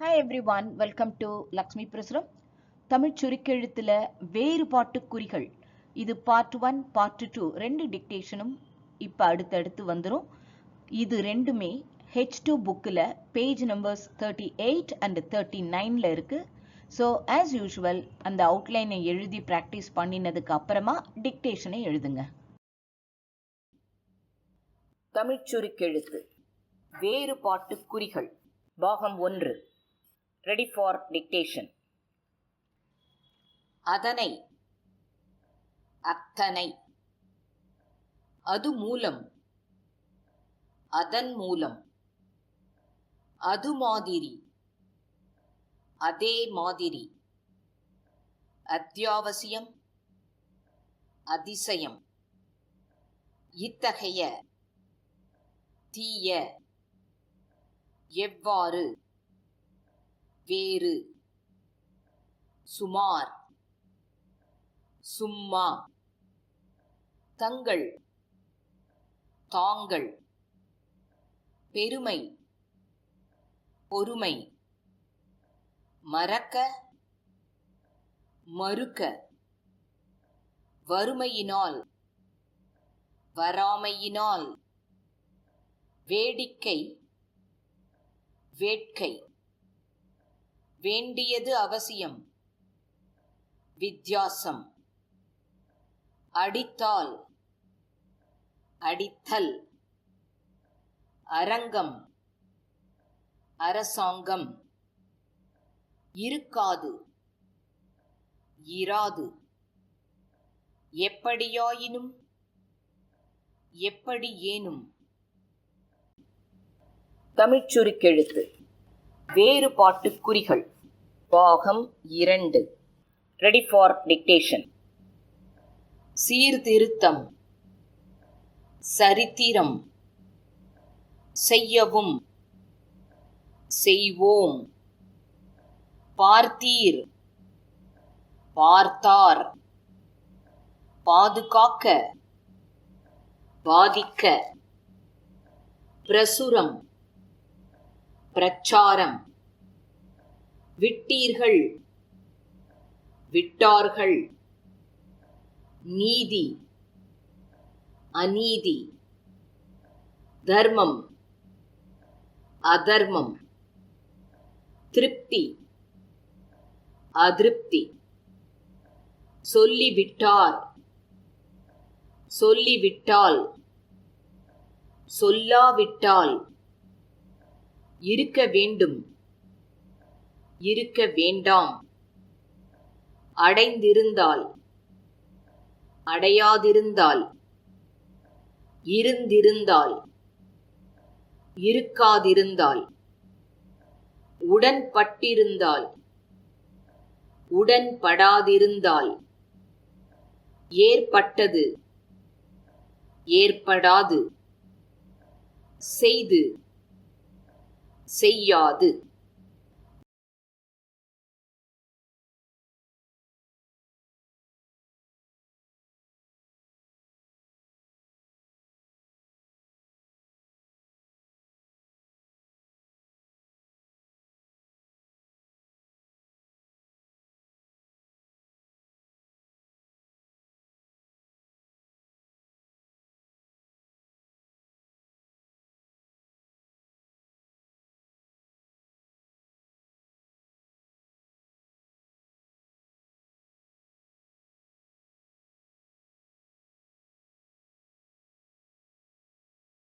Hi everyone welcome to Lakshmi Prasuram Tamil சுருக்கெழுத்தில் வேறுபாட்டு குறிகள் இது பார்ட் ஒன் பார்ட் டூ ரெண்டு டிக்டேஷனும் இப்போ அடுத்தடுத்து வந்துடும் இது ரெண்டுமே ஹெச் டூ புக்கில் page numbers thirty eight and thirty நைனில் இருக்குது ஸோ ஆஸ் யூஷுவல் அந்த அவுட்லைனை எழுதி ப்ராக்டிஸ் பண்ணினதுக்கு அப்புறமா டிக்டேஷனை எழுதுங்க. தமிழ் சுருக்கெழுத்து வேறுபாட்டு குறிகள் பாகம் ஒன்று ரெடி ஃபார் டிக்டேஷன் அதனை அத்தனை. அது மூலம் அதன் மூலம். அது மாதிரி அதே மாதிரி. அத்தியாவசியம் அதிசயம். இத்தகைய தீய எவ்வாறு வேறு. சுமார். சும்மா. தங்கள். தாங்கள். பெருமை. பொறுமை. மறக்க. மறுக்க. வறுமையினால். வராமையினால். வேடிக்கை. வேட்கை. வேண்டியது அவசியம். வித்தியாசம். அடித்தால். அடித்தல். அரங்கம். அரசாங்கம். இருக்காது. இராது. எப்படியாயினும். எப்படி ஏனும். தமிழ்ச் சுருக்கெழுத்து. வேறுபாட்டு குறிகள். பாகம் இரண்டு. ரெடி ஃபார் டிக்டேஷன் சீர்திருத்தம். சரித்திரம். செய்யவும். செய்வோம். பார்த்தீர். பார்த்தார். பாதுகாக்க. பாதிக்க. பிரசுரம். பிரச்சாரம். விட்டீர்கள். விட்டார்கள். நீதி. அநீதி. தர்மம். அதர்மம். திருப்தி. அதிருப்தி. சொல்லிவிட்டார். சொல்லிவிட்டால். சொல்லாவிட்டால். இருக்க வேண்டும். இருக்க வேண்டாம். அடைந்திருந்தால். அடையாதிருந்தால். இருந்திருந்தால். இருக்காதிருந்தால். உடன்பட்டிருந்தால். உடன்படாதிருந்தால். ஏற்பட்டது. ஏற்படாது. செய்து. செய்யாது.